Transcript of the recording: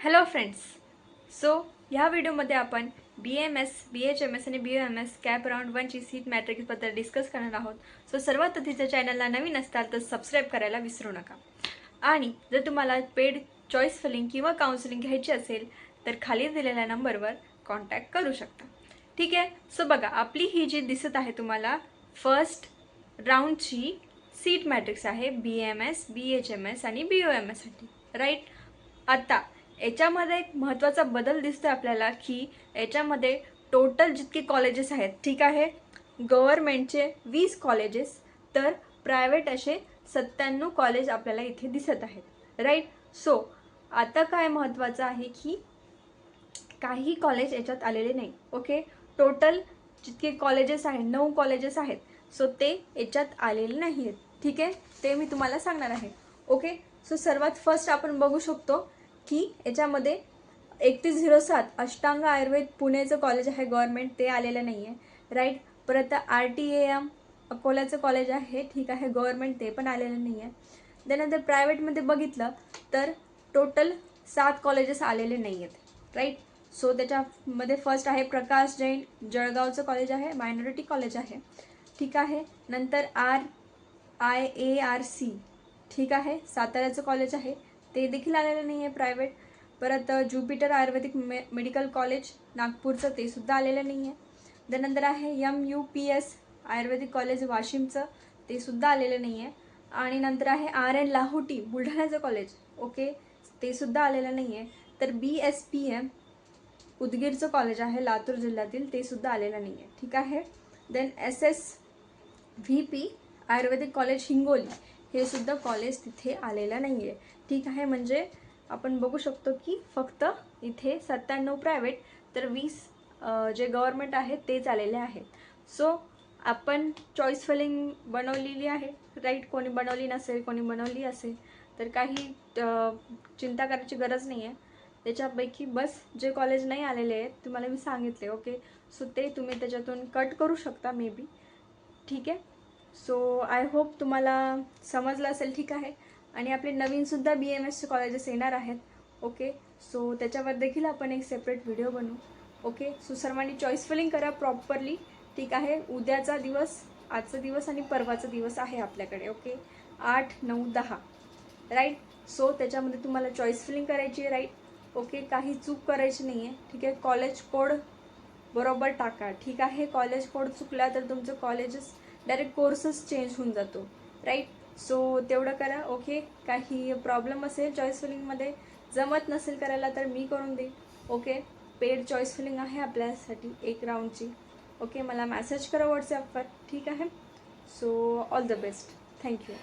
Hello friends so ह्या व्हिडिओमध्ये आपण B M S B H M S आणि B M S cap round वनची सीट मॅट्रिक्सबद्दल डिस्कस करणार आहोत. सो सर्वात आधी जर चॅनलला नवीन असताल तर सबस्क्राईब करायला विसरू नका. आणि जर तुम्हाला पेड चॉईस फिलिंग किंवा काउन्सिलिंग घ्यायची असेल तर खाली दिलेल्या नंबरवर कॉन्टॅक्ट करू शकता. ठीक आहे? सो बघा आपली ही जी दिसत आहे तुम्हाला फर्स्ट राऊंडची सीट मॅट्रिक्स आहे B M S B H M S आणि बी ओ एम एससाठी राईट आता याच्यामध्ये एक महत्त्वाचा बदल दिसतो आपल्याला की याच्यामध्ये टोटल जितके कॉलेजेस आहेत ठीक आहे? गव्हर्मेंटचे वीस कॉलेजेस तर प्रायव्हेट असे सत्त्याण्णव कॉलेज आपल्याला इथे दिसत आहेत राईट सो आता काय महत्त्वाचं आहे की काही कॉलेज याच्यात आलेले नाही ओके टोटल जितके कॉलेजेस आहेत नऊ कॉलेजेस आहेत सो ते याच्यात आलेले नाही आहेत ठीक आहे? ते मी तुम्हाला सांगणार आहे ओके सो सर्वात फर्स्ट आपण बघू शकतो की याच्यामध्ये एकतीस झिरो सात अष्टांग आयुर्वेद पुणेचं कॉलेज आहे गव्हर्मेंट ते आलेलं नाही आहे राईट परत आर टी ए एम अकोल्याचं कॉलेज आहे ठीक आहे गव्हर्मेंट ते पण आलेलं नाही आहे त्यानंतर प्रायव्हेटमध्ये बघितलं तर टोटल सात कॉलेजेस आलेले नाही आहेत राईट सो त्याच्यामध्ये फर्स्ट आहे प्रकाश जैन जळगावचं कॉलेज आहे मायनॉरिटी कॉलेज आहे. ठीक आहे? नंतर R I A R C ठीक आहे? साताऱ्याचं कॉलेज आहे. ते देखील आलेलं नाही आहे प्रायव्हेट परत ज्युपिटर आयुर्वेदिक मे मेडिकल कॉलेज नागपूरचं ते सुद्धा आलेलं नाही आहे त्यानंतर आहे M U P S ayurvedic college वाशिमचं ते सुद्धा आलेलं नाही आहे आणि नंतर आहे आर एन लाहोटी बुलढाण्याचं कॉलेज ओके ते सुद्धा आलेलं नाही आहे तर बी एस पी एम उदगीरचं कॉलेज आहे लातूर जिल्ह्यातील ते सुद्धा आलेलं नाही आहे ठीक आहे? Then S S V P ayurvedic college Hingoli. हे सुद्धा कॉलेज तिथे आलेलं नाही आहे ठीक आहे म्हणजे आपण बघू शकतो की फक्त इथे सत्त्याण्णव प्रायव्हेट तर वीस जे गव्हर्मेंट आहेत तेच आलेले आहेत. सो आपण चॉईस फिलिंग बनवलेली आहे राईट कोणी बनवली नसेल कोणी बनवली असेल तर काही चिंता करायची गरज नाही आहे त्याच्यापैकी बस जे कॉलेज नाही आलेले आहेत तुम्हाला मी सांगितले ओके सो ते तुम्ही त्याच्यातून कट करू शकता मे बी ठीक आहे? सो आय होप तुम्हाला समजलं असेल ठीक आहे. आणि आपले नवीनसुद्धा बी एम एसचे कॉलेजेस येणार आहेत. ओके सो त्याच्यावर देखील आपण एक सेपरेट व्हिडिओ बनवू. ओके सो सर्वांनी चॉईस फिलिंग करा प्रॉपरली ठीक आहे? उद्याचा दिवस आजचा दिवस आणि परवाचा दिवस आहे आपल्याकडे. ओके आठ नऊ दहा. राईट सो त्याच्यामध्ये तुम्हाला चॉईस फिलिंग करायची आहे राईट ओके काही चूक करायची नाही आहे ठीक आहे? कॉलेज कोड बरोबर टाका. ठीक आहे? कॉलेज कोड चुकला तर तुमचं कॉलेजेस डायरेक्ट कोर्सच चेंज होऊन जातो राईट? सो तेवढं करा ओके? काही प्रॉब्लेम असेल चॉईस फिलिंगमध्ये जमत नसेल करायला तर मी करून देईन ओके? पेड चॉईस फिलिंग आहे आपल्यासाठी एक राऊंडची ओके? मला मॅसेज करा व्हॉट्सॲपवर ठीक आहे? So all the best thank you